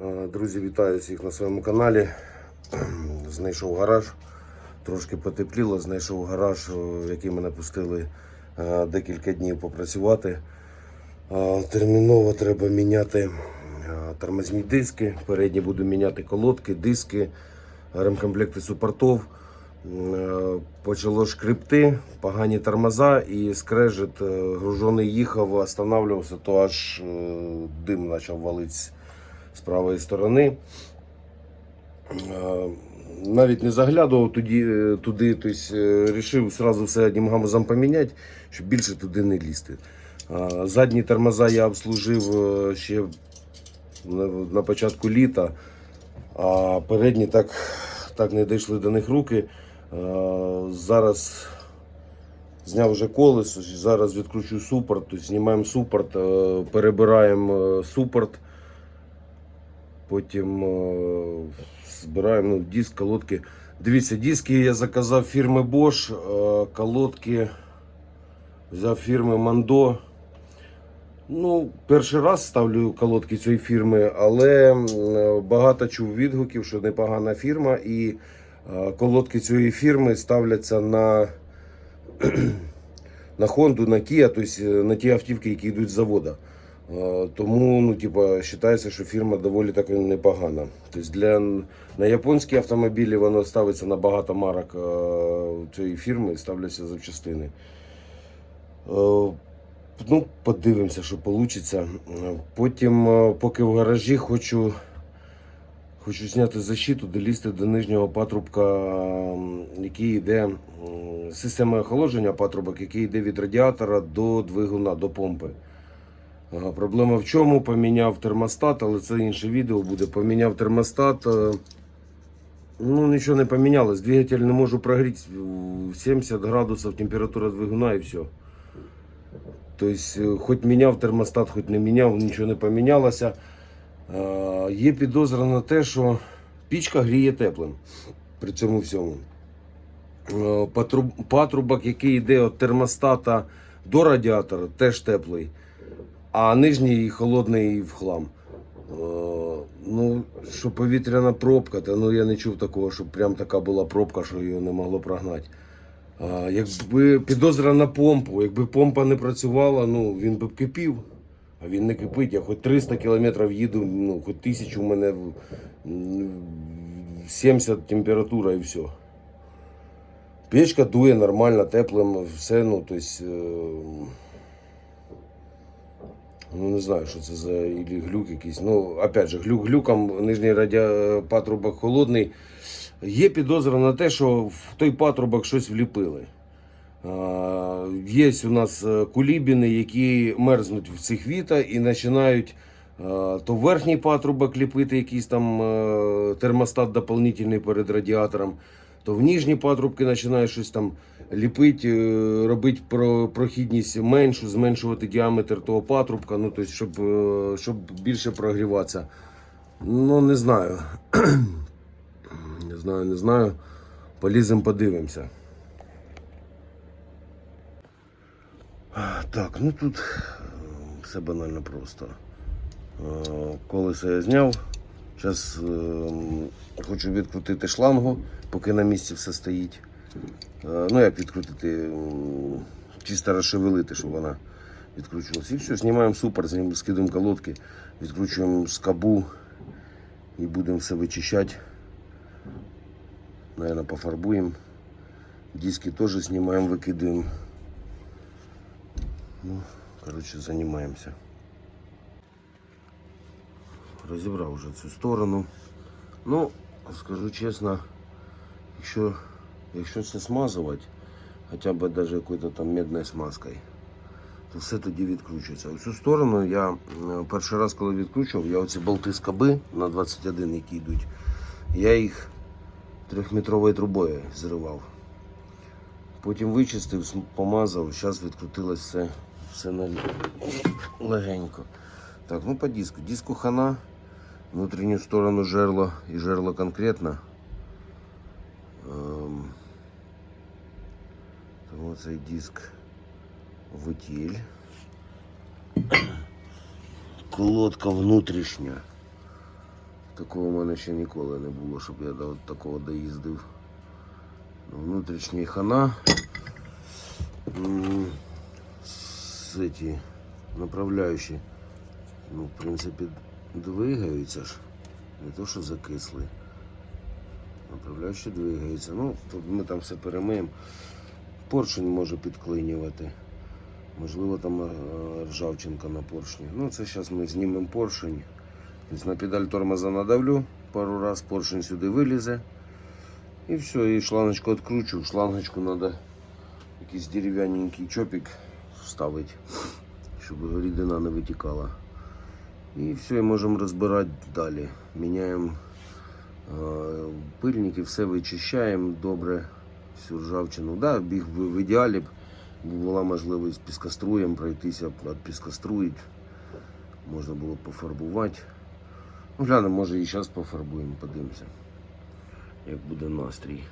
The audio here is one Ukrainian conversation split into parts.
Е, Друзі, вітаю всіх на своєму каналі. Знайшов гараж, трошки потепліло, знайшов гараж, в який мене пустили е, декілька днів попрацювати. Е, Терміново треба міняти е, тормозні диски. Передні буду міняти колодки, диски, ремкомплекти супортов. Е, Почало шкрипти, погані тормоза і скрежет е, гружений їхав, останавливався, то аж е, дим почав валитися з правої сторони. Е, Навіть не заглядував туди, е, туди тобто, е, рішив одразу все одним гамузом поміняти, щоб більше туди не лізти. Е, Задні тормоза я обслужив е, ще на, початку літа, а передні так, так не дійшли до них руки. Е, Зараз Зняв вже колесо, зараз відкручу супорт, тобто знімаємо супорт, е, перебираємо е, супорт, потім е, збираємо ну, диск, колодки. Дивіться, диски я заказав фірми Bosch, е, колодки взяв фірми Mando. Ну, перший раз ставлю колодки цієї фірми, але багато чув відгуків, що непогана фірма, і е, колодки цієї фірми ставляться на на Honda, на Kia, тобто на ті автівки, які йдуть з заводу. Е, Тому ну, типа, вважається, що фірма доволі так непогана. Тобто для, на японські автомобілі воно ставиться на багато марок е, цієї фірми, ставляться запчастини. Е, Ну, подивимося, що вийде. Потім, поки в гаражі, хочу, хочу зняти защиту, долізти до нижнього патрубка, який йде система охолодження патрубок, який йде від радіатора до двигуна, до помпи. Проблема в чому? Поміняв термостат, але це інше відео буде. Поміняв термостат. е, Ну, нічого не помінялось. Двигатель не можу прогріти в 70 градусів температура двигуна і все. Тобто, е, хоч міняв термостат, хоч не міняв, нічого не помінялося. Е, Є підозра на те, що пічка гріє теплим при цьому всьому. Патрубок, який йде від термостата до радіатора, теж теплий, а нижній холодний в хлам. Е, Ну, що повітряна пробка, то ну я не чув такого, щоб прям така була пробка, що її не могло прогнати. А, якби підозра на помпу, якби помпа не працювала, ну він би кипів, а він не кипить. Я хоч 300 кілометрів їду, ну хоч тисячу у мене 70 температура і все. Печка дує нормально, теплим, все, ну, тобто, ну не знаю, що це за ілі глюк якийсь. Ну, опять же, глюк глюком, нижній радіа... патрубок холодний. Є підозра на те, що в той патрубок щось вліпили. Є у нас е, кулібіни, які мерзнуть в цих віта і починають е, то верхній патрубок ліпити, якийсь там е, термостат дополнительний перед радіатором, то в нижні патрубки починають щось там ліпити, е, робити про- прохідність меншу, зменшувати діаметр того патрубка, ну, тобто, щоб, е, щоб більше прогріватися. Ну, не знаю. Не знаю, не знаю. Поліземо, подивимося. Так, ну тут е, все банально просто. Колесо я зняв. Зараз хочу відкрутити шлангу, поки на місці все стоїть. Е, Ну як відкрутити, чисто розшевелити, щоб вона відкручувалася. І все, знімаємо супер, знімаємо, скидаємо колодки, відкручуємо скобу і будемо все вичищати. Наверное, пофарбуем. Диски тоже снимаем, выкидываем. Ну, короче, занимаемся. Розібрав вже цю сторону. Ну, скажу чесно, якщо, якщо це смазувати, хоча б навіть якоюсь там медною смазкою, то все тоді відкручується. Цю сторону я е, перший раз, коли відкручував, я оці болти з на 21, які йдуть, я їх трьохметровою трубою зривав. Потім вичистив, помазав, зараз відкрутилось все, все на легенько. Так, ну по диску. Диску хана, внутрішню сторону жерло і жерло конкретно. Тому цей диск витіль. Колодка внутрішня. Такого в мене ще ніколи не було, щоб я до такого доїздив. Ну, Внутрішній хана. С эти направляючі, ну, в принципі, двигаються ж. Не то, що закисли. Направляючі двигаються. Ну, тут ми там все перемиємо. Поршень може підклинювати. Можливо, там е, ржавчинка на поршні. Ну, це зараз ми знімемо поршень. На педаль тормоза надавлю пару раз, поршень сюди вилізе. І все, і шлангочку відкручу. В шлангочку треба якийсь дерев'яненький чопик вставити, щоб рідина не витікала. І все, і можемо розбирати далі. Міняємо е, пильники, все вичищаємо добре, всю ржавчину. Да, біг в, в ідеалі б була можливість піскоструєм пройтися, от піскоструїть. Можна було пофарбувати. Ну, глянемо, може і зараз пофарбуємо, подивимося, як буде настрій.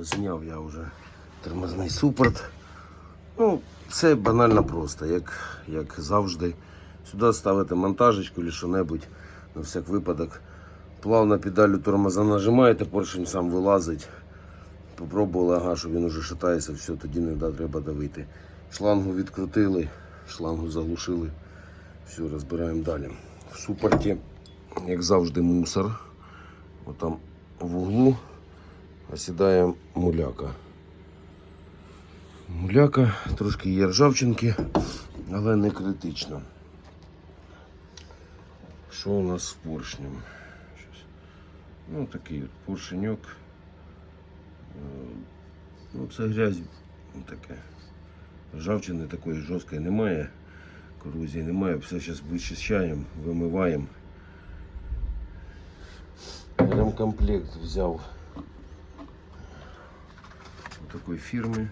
Зняв я вже тормозний супорт. Ну, це банально просто, як, як завжди. Сюди ставите монтажечку чи що-небудь на всяк випадок. Плавно педалю тормоза нажимаєте, поршень сам вилазить. Попробували, ага, що він уже шатається, все, тоді не треба давити. Шлангу відкрутили, шлангу заглушили. Все, розбираємо далі. В супорті, як завжди, мусор. Отам в углу осідає муляка. Муляка, трошки є ржавчинки, але не критично. Що у нас з поршнем? Ну, такий от поршеньок. Е, Ну, це грязь ну, таке. Ржавчини такої жорсткої немає. Корозії немає. Все зараз вичищаємо, вимиваємо. Ремкомплект взяв такої фірми.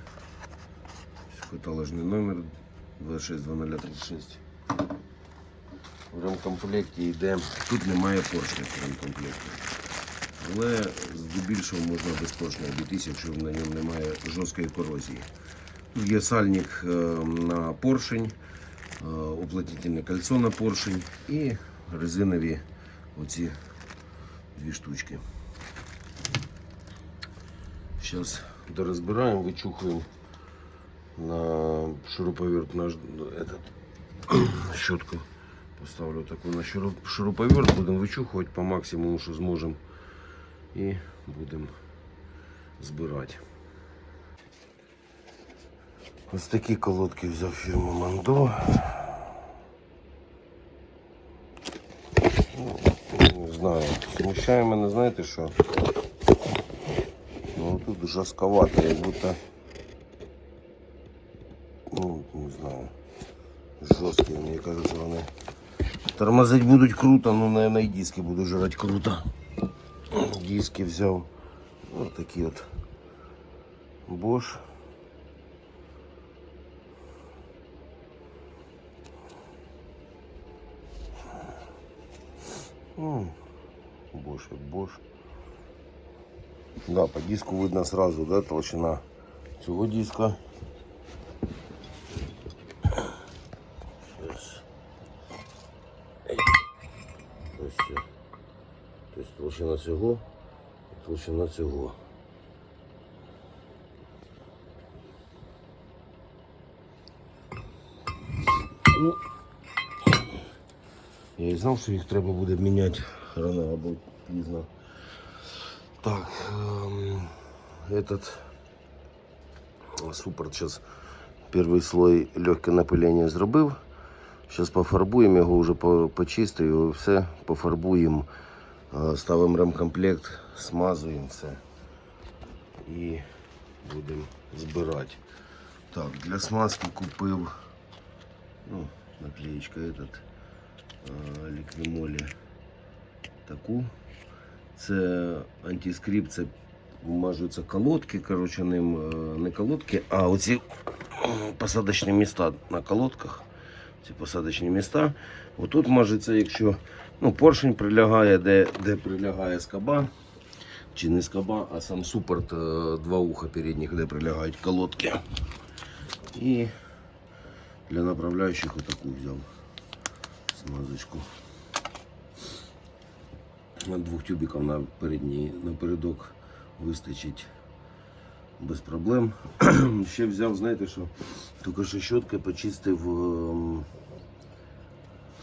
Каталожний номер 262036. В ремкомплекті йде. Тут немає поршня в ремкомплекті. Але здебільшого можна без поршня обійтися, якщо на ньому немає жорсткої корозії. Тут Є сальник е, на поршень, е, уплотнительне кольцо на поршень і резинові оці дві штучки. Зараз дорозбираємо, вичухуємо на шуруповерт наш этот, щетку. Поставлю таку на шуруп- шуруповерт, будемо вичухувати по максимуму, що зможемо. І будемо збирати. Ось такі колодки взяв фірму Мандо. Ну, Не знаю, смущає мене, знаєте що? Ну тут жорстковато, як будто, ну, не знаю, жорсткі, мені кажется, вони тормозить будуть круто, ну, наверное, і диски буду жрать круто. Диски взяв. Ось такі от Bosch. Ну, Bosch, як Bosch. Да, по диску видно сразу, да, толщина цього диска. толщина цього і толщина цього. Ну, я і знав, що їх треба буде міняти рано або пізно. Так, эм, этот суппорт сейчас первый слой легкое напилення зробив. Зараз пофарбуємо його вже по- почистив, і все пофарбуємо, е, ставимо ремкомплект, смазуємо все і будемо збирати. Так, для смазки купив ну, наклеечка этот е, ліквімолі таку. Це антискрип, це мажуться колодки, коротше, ним е, не колодки, а оці м, посадочні міста на колодках. Ці посадочні міста. Отут мажеться, якщо ну, поршень прилягає, де, де прилягає скоба, чи не скоба, а сам супорт, е, два уха передніх, де прилягають колодки. І для направляючих отаку взяв смазочку. Двох тюбиків на передній, напередок вистачить без проблем. Ще взяв, знаєте що, тільки що щоткою почистив ем,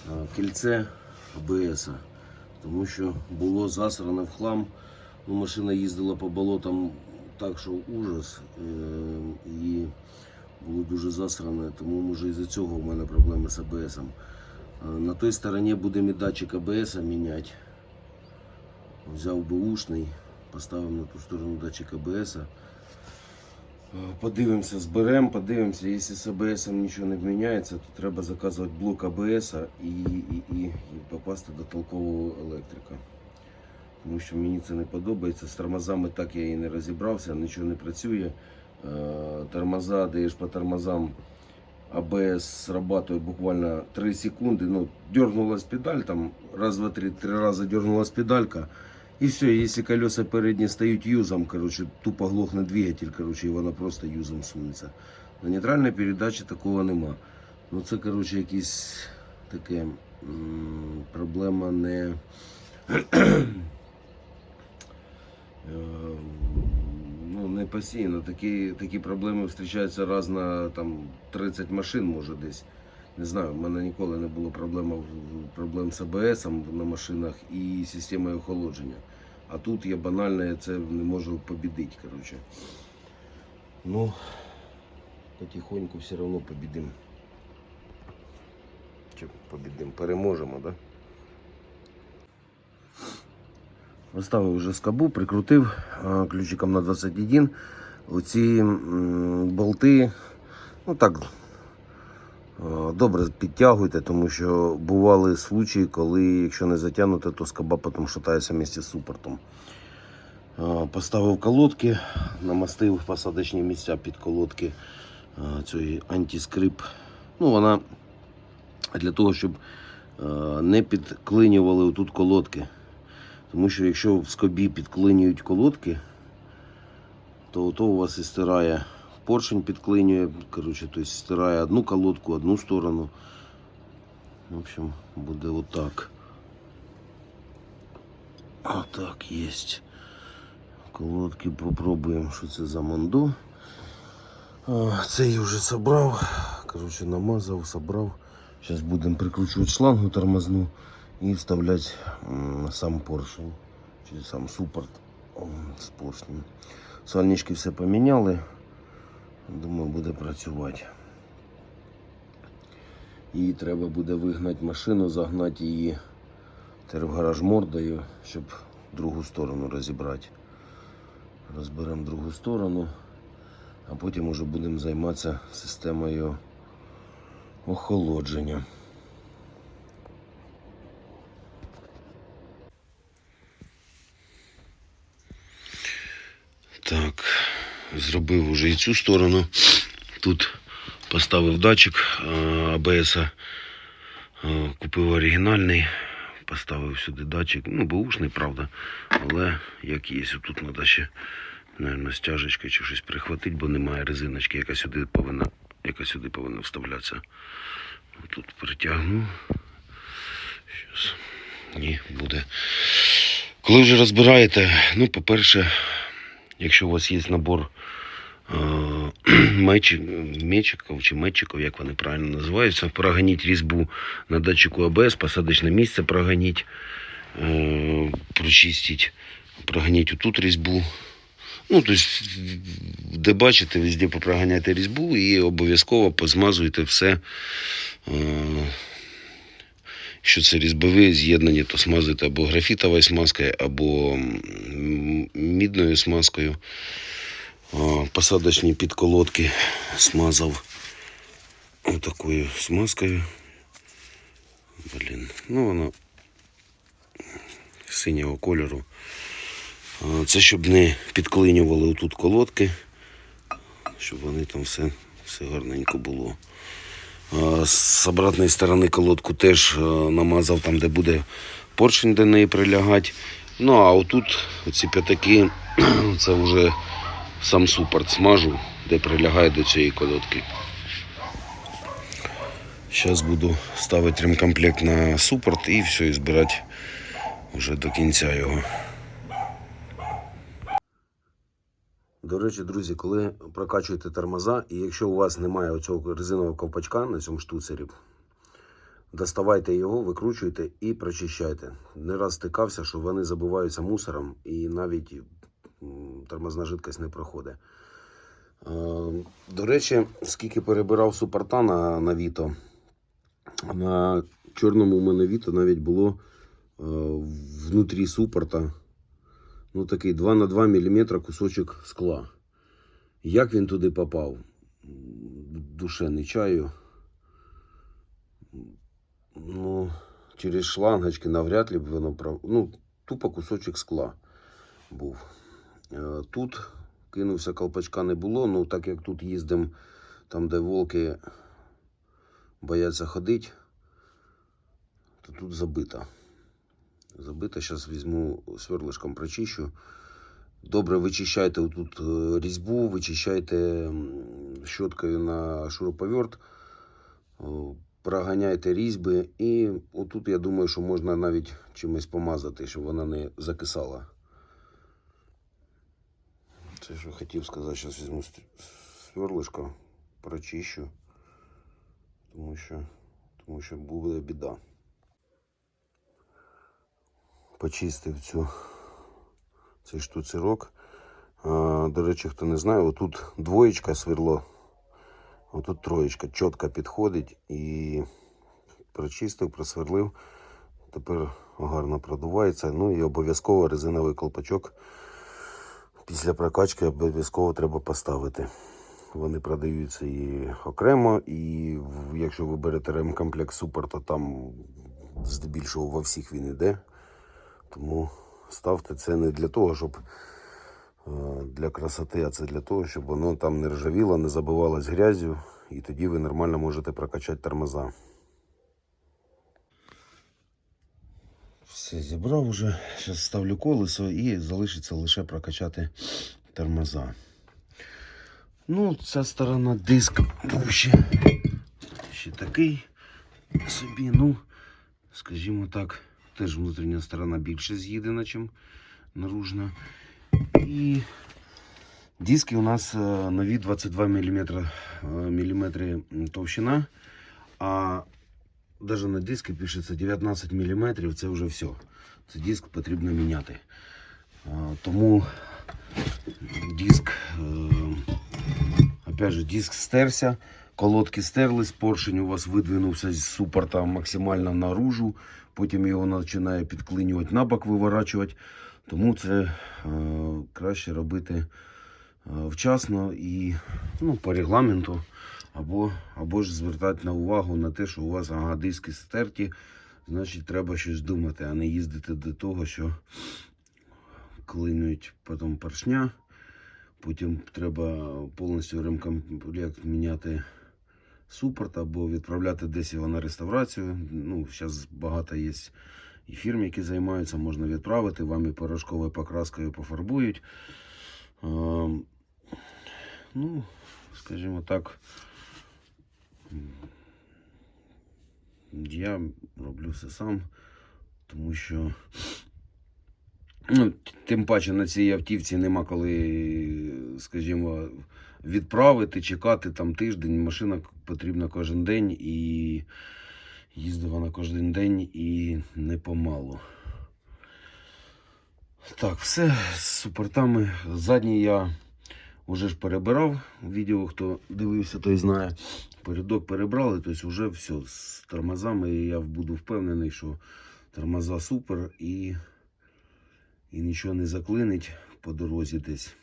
а, кільце АБС, тому що було засране в хлам. Ну, машина їздила по болотам так, що ужас. Е, і було дуже засране, тому може із-за цього у мене проблеми з АБС. На той стороні будемо і датчик АБС міняти. Взяв бушний, поставив на ту сторону датчик АБС. Е, Подивимося, зберемо, подивимося. Якщо з АБС нічого не міняється, то треба заказувати блок АБС і, і, і, і попасти до толкового електрика. Тому що мені це не подобається. З тормозами так я і не розібрався, нічого не працює. Е, Тормоза, даєш по тормозам, АБС срабатывает буквально 3 секунды. Ну, дернулась педаль, там раз, два, три, раза дернулась педалька. И все, если колеса передні стають юзом, короче, тупо глохне двигатель, короче, і вона просто юзом сунеться. На нейтральній передачі такого нема. Ну це, короче, якісь таке проблема не. Е, ну, не постійно. Такі, такі проблеми зустрічаються раз на там, 30 машин, може десь. Не знаю, в мене ніколи не було проблем, проблем з АБС на машинах і системою охолодження. А тут я банально я це не можу побідити. Коротше. Ну, потихоньку все одно побідимо. Чи побідимо? Переможемо? Да? Поставив вже скобу, прикрутив ключиком на 21. Оці болти, ну так, добре підтягуйте, тому що бували случаї, коли якщо не затягнути, то скоба потім шатається вместе з супортом. Поставив колодки, намастив посадочні місця під колодки а, цієї антискрип. Ну, вона для того, щоб не підклинювали тут колодки. Тому що якщо в скобі підклинюють колодки, то то у вас і стирає поршень підклинює, коротше, тобто стирає одну колодку, одну сторону. В общем, буде отак. Отак є. Колодки попробуємо, що це за Це я вже собрав. Коротше, намазав, собрав. Зараз будемо прикручувати шлангу тормозну і вставляти сам поршень, чи сам супорт з поршнем. Сальнички все поміняли. Думаю, буде працювати. І треба буде вигнати машину, загнати її гараж мордою, щоб другу сторону розібрати. Розберемо другу сторону, а потім уже будемо займатися системою охолодження. Так, зробив уже і цю сторону. Тут поставив датчик АБС, купив оригінальний, поставив сюди датчик. Ну, бушний, правда. Але як є, тут треба ще, мабуть, стяжечка чи щось прихватити, бо немає резиночки, яка сюди повинна, яка сюди повинна вставлятися. Тут притягну. Щас. Ні, буде. Коли вже розбираєте, ну, по-перше, якщо у вас є набор е, мечиків чи метчиків, як вони правильно називаються, проганіть різьбу на датчику АБС, посадочне місце проганіть, е, прочистіть, проганіть отут різьбу. Ну, тобто, де бачите, везде попроганяйте різьбу і обов'язково позмазуйте все. Якщо це різьбові з'єднання, то смазуйте або графітовою смазкою, або мідною смазкою. Посадочні підколодки смазав отакою смазкою. Блін, ну воно синього кольору. Це щоб не підклинювали отут колодки, щоб вони там все, все гарненько було. А, З обратної сторони колодку теж е, намазав там, де буде поршень до неї прилягати. Ну а отут оці п'ятаки, це вже сам супорт смажу, де прилягає до цієї колодки. Зараз буду ставити ремкомплект на супорт і все, і збирати вже до кінця його. До речі, друзі, коли прокачуєте тормоза, і якщо у вас немає оцього резинового ковпачка на цьому штуцері, доставайте його, викручуйте і прочищайте. Не раз стикався, що вони забиваються мусором і навіть тормозна жидкость не проходить. Е, До речі, скільки перебирав супорта на, на Віто, на чорному у мене Віто навіть було е, внутрі супорта ну, такий 2 на 2 мм кусочок скла. Як він туди попав? Душе не чаю. Ну, через шлангочки навряд ли б воно прав... Ну, тупо кусочок скла був. Е, Тут кинувся, колпачка не було. Ну, так як тут їздимо, там, де волки бояться ходити, то тут забито. Забито. Зараз візьму сверлишком прочищу. Добре вичищайте тут е, різьбу, вичищайте щоткою на шуруповерт, проганяйте різьби. І отут я думаю, що можна навіть чимось помазати, щоб вона не закисала. Це що хотів сказати, зараз візьму сверлишко, прочищу, тому що, тому що буде біда. Почистив цю, цей штуцерок. До речі, хто не знає, отут двоєчка сверло, отут троєчка чітко підходить і прочистив, просверлив. Тепер гарно продувається. Ну і обов'язково резиновий колпачок після прокачки обов'язково треба поставити. Вони продаються і окремо, і якщо ви берете ремкомплект Супер, то там здебільшого во всіх він іде. Тому ставте це не для того, щоб е, для красоти, а це для того, щоб воно там не ржавіло, не забивалось грязю, і тоді ви нормально можете прокачати тормоза. Все, зібрав уже. Зараз ставлю колесо і залишиться лише прокачати тормоза. Ну, ця сторона диск був ще, ще такий собі, ну, скажімо так, теж внутрішня сторона більше з'їдена, ніж наружна. І диски у нас е, нові 22 мм, міліметри товщина, а навіть на диску пишеться 19 мм, це вже все. Це диск потрібно міняти. Е, Тому диск, е, опять же, диск стерся, колодки стерлись, поршень у вас видвинувся з супорта максимально наружу, потім його починає підклинювати на бок, виворачувати. Тому це е, краще робити е, вчасно і ну, по регламенту, або, або ж звертати на увагу на те, що у вас ага, диски стерті, значить треба щось думати, а не їздити до того, що клинують потім поршня. Потім треба повністю ремкомплект міняти супорт або відправляти десь його на реставрацію. Ну, зараз багато є і фірм, які займаються, можна відправити, вам і порошковою покраскою пофарбують. Ем, ну, скажімо так, я роблю все сам, тому що Ну, тим паче на цій автівці нема коли, скажімо, відправити, чекати там тиждень. Машина потрібна кожен день і їздить вона кожен день і не помалу. Так, все з супортами. Задній я вже ж перебирав. Відео, хто дивився, той знає. Передок перебрали, тобто вже все з тормозами. Я буду впевнений, що тормоза супер і і нічого не заклинить по дорозі десь.